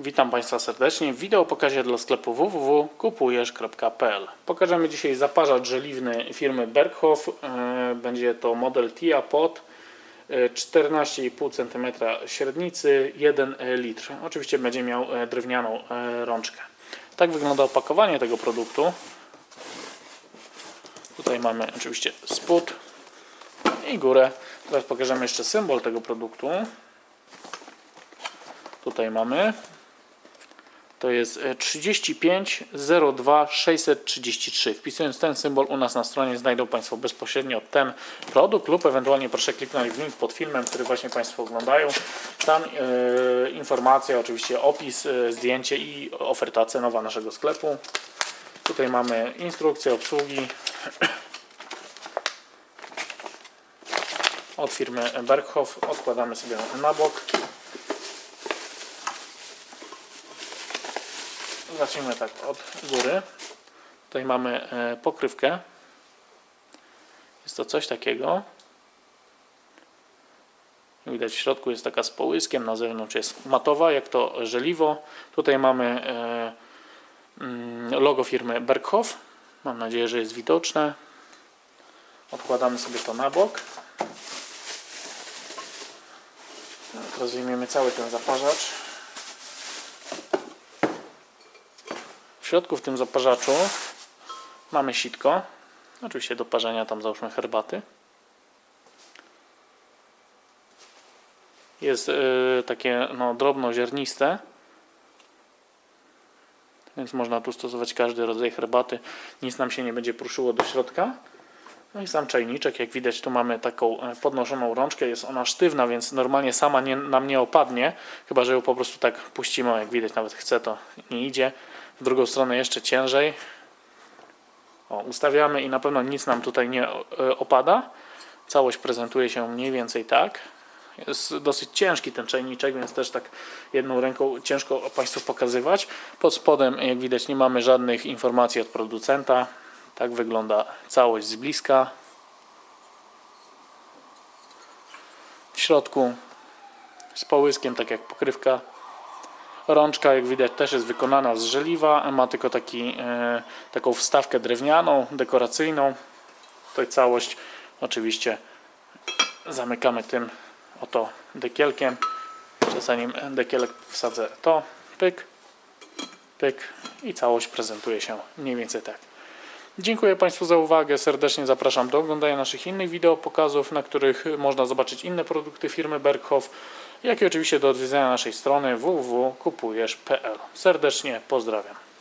Witam Państwa serdecznie w wideo pokazie dla sklepu www.kupujesz.pl Pokażemy dzisiaj zaparzacz żeliwny firmy Berghoff. E, Będzie to model TIA Pod e, 14,5 cm średnicy, 1 litr. Oczywiście będzie miał e, drewnianą e, rączkę. Tak wygląda opakowanie tego produktu. Tutaj mamy oczywiście spód i górę. Teraz pokażemy jeszcze symbol tego produktu. Tutaj mamy. To jest e, 35 02 633. Wpisując ten symbol u nas na stronie znajdą Państwo bezpośrednio ten produkt lub ewentualnie proszę kliknąć w link pod filmem, który właśnie Państwo oglądają. Tam e, informacja, oczywiście opis, e, zdjęcie i oferta cenowa naszego sklepu. Tutaj mamy instrukcję obsługi od firmy Berghoff. Odkładamy sobie na bok. Zacznijmy tak od góry. Tutaj mamy e, pokrywkę. Jest to coś takiego. Widać w środku jest taka z połyskiem, na zewnątrz jest matowa, jak to żeliwo. Tutaj mamy e, mm, logo firmy Berghoff. Mam nadzieję, że jest widoczne. Odkładamy sobie to na bok. Teraz wyjmiemy cały ten zaparzacz. W środku w tym zaparzaczu mamy sitko. Oczywiście do parzenia tam załóżmy herbaty. Jest yy, takie no, drobnoziarniste. Więc można tu stosować każdy rodzaj herbaty. Nic nam się nie będzie pruszyło do środka. No i sam czajniczek, jak widać tu mamy taką e, podnoszoną rączkę, jest ona sztywna, więc normalnie sama nie, nam nie opadnie, chyba że ją po prostu tak puścimy, jak widać nawet chce to nie idzie. W drugą stronę jeszcze ciężej. O, ustawiamy i na pewno nic nam tutaj nie e, opada. Całość prezentuje się mniej więcej tak. Jest dosyć ciężki ten czajniczek, więc też tak jedną ręką ciężko Państwu pokazywać. Pod spodem, jak widać, nie mamy żadnych informacji od producenta. Tak wygląda całość z bliska. W środku z połyskiem, tak jak pokrywka. Rączka, jak widać, też jest wykonana z żeliwa. Ma tylko taki, e, taką wstawkę drewnianą, dekoracyjną. Tutaj całość oczywiście zamykamy tym oto dekielkiem. Zanim dekielek wsadzę to, pyk, pyk i całość prezentuje się mniej więcej tak. Dziękuję Państwu za uwagę. Serdecznie zapraszam do oglądania naszych innych wideo pokazów, na których można zobaczyć inne produkty firmy Berghoff, jak i oczywiście do odwiedzenia naszej strony www.kupujesz.pl. Serdecznie pozdrawiam.